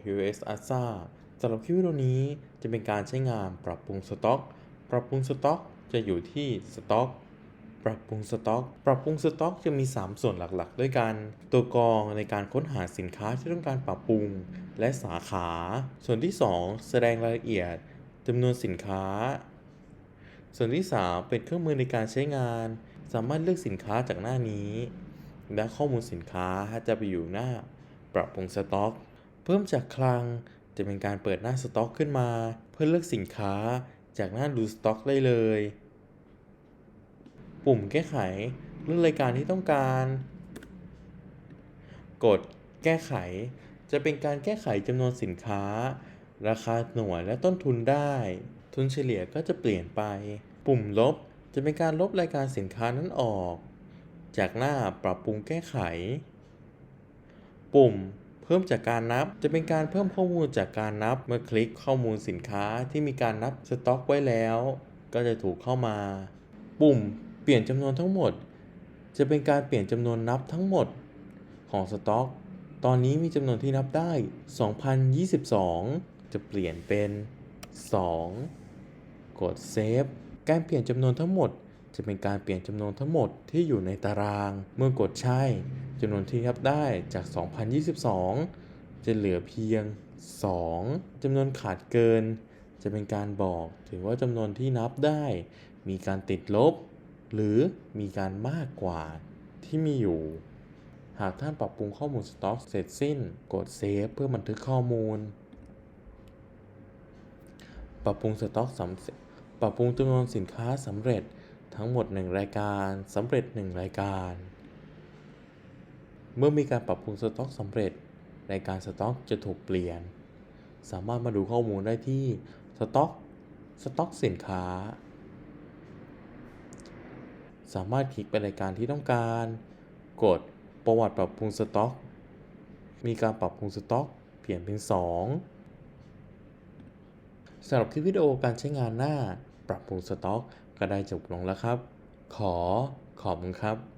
POS ASA สำหรับคลิปวิดีโอนี้จะเป็นการใช้งานปรับปรุงสต็อก ปรับปรุงสต็อกจะอยู่ที่สต็อก ปรับปรุงสต็อก ปรับปรุงสต็อกจะมี 3 ส่วนหลักๆ ด้วยกัน ตัวกรองในการค้นหาสินค้าที่ต้องการปรับปรุง และสาขา ส่วนที่ 2 แสดงรายละเอียดจำนวนสินค้า ส่วนที่ 3 เป็นเครื่องมือในการใช้งาน สามารถเลือกสินค้าจากหน้านี้ และข้อมูลสินค้าจะไปอยู่หน้า ปรับปรุงสต็อก เพิ่มจากคลังจะเป็นการเปิดหน้าสต็อกขึ้นมา เพื่อเลือกสินค้าจากหน้าดูสต็อกได้เลย ปุ่มแก้ไขเลือกรายการที่ต้องการ กดแก้ไข จะเป็นการแก้ไขจำนวนสินค้า ราคาหน่วยและต้นทุนได้ ทุนเฉลี่ยก็จะเปลี่ยนไป ปุ่มลบจะเป็นการลบรายการสินค้านั้นออก จากหน้าปรับปรุงแก้ไข ปุ่ม เพิ่มจากการนับ จะเป็นการเพิ่มข้อมูลจากการนับเมื่อคลิกข้อมูลสินค้าที่มีการนับสต็อกไว้แล้ว ก็จะถูกเข้ามา ปุ่มเปลี่ยนจำนวนทั้งหมด จะเป็นการเปลี่ยนจำนวนนับทั้งหมดของสต็อก ตอนนี้มีจำนวนที่นับได้ 2022 จะเปลี่ยนเป็น 2 กดเซฟ การเปลี่ยนจำนวนทั้งหมด จะเป็นการเปลี่ยนจำนวนทั้งหมดที่อยู่ในตาราง เมื่อกดใช่ จำนวนที่นับได้จาก 2022 จะเหลือเพียง 2จำนวนขาดเกิน จะเป็นการบอกถึงว่าจำนวนที่นับได้ มีการติดลบ หรือมีการมากกว่าที่มีอยู่ หากท่านปรับปรุงข้อมูลสต็อกเสร็จสิ้น กดเซฟเพื่อบันทึกข้อมูล ปรับปรุงสต็อกสำเร็จปรับปรุงจำนวนสินค้าสำเร็จทั้งหมด 1 รายการสำเร็จ 1 รายการ เมื่อมีการปรับปรุงสต็อกสำเร็จรายการสต็อกจะถูกเปลี่ยน สามารถมาดูข้อมูลได้ที่สต็อกสต็อกสินค้า สามารถคลิกไปรายการที่ต้องการ กดประวัติปรับปรุงสต็อก มีการปรับปรุงสต็อกเปลี่ยนเป็น 2สำหรับคลิปวิดีโอการใช้งานหน้าปรับปรุงสต็อกก็ได้จบลงแล้วครับ ขอขอบคุณครับ